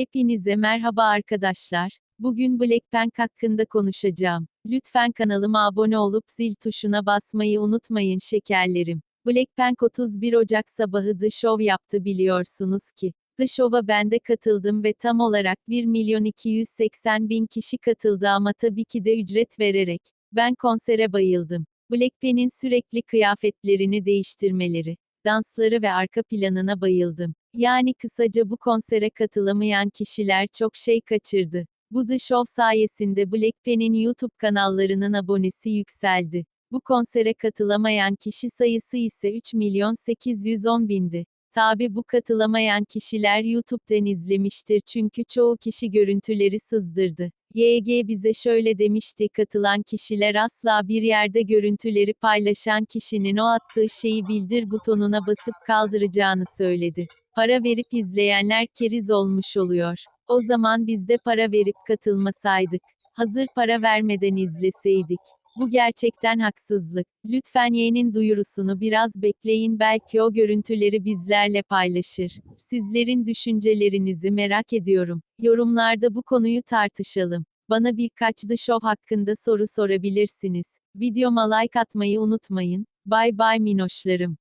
Hepinize merhaba arkadaşlar. Bugün Blackpink hakkında konuşacağım. Lütfen kanalıma abone olup zil tuşuna basmayı unutmayın şekerlerim. Blackpink 31 Ocak sabahı The Show yaptı biliyorsunuz ki. The Show'a ben de katıldım ve tam olarak 1 milyon 280 bin kişi katıldı ama tabii ki de ücret vererek. Ben konsere bayıldım. Blackpink'in sürekli kıyafetlerini değiştirmeleri, dansları ve arka planına bayıldım. Yani kısaca bu konsere katılamayan kişiler çok şey kaçırdı. Bu The Show sayesinde Blackpink'in YouTube kanallarının abonesi yükseldi. Bu konsere katılamayan kişi sayısı ise 3 milyon 810 bindi. Tabi bu katılamayan kişiler YouTube'dan izlemiştir çünkü çoğu kişi görüntüleri sızdırdı. YG bize şöyle demişti katılan kişiler asla bir yerde görüntüleri paylaşan kişinin o attığı şeyi bildir butonuna basıp kaldıracağını söyledi. Para verip izleyenler keriz olmuş oluyor. O zaman biz de para verip katılmasaydık. Hazır para vermeden izleseydik. Bu gerçekten haksızlık. Lütfen yeğenin duyurusunu biraz bekleyin belki o görüntüleri bizlerle paylaşır. Sizlerin düşüncelerinizi merak ediyorum. Yorumlarda bu konuyu tartışalım. Bana birkaç The Show hakkında soru sorabilirsiniz. Videoma like atmayı unutmayın. Bay bay minoşlarım.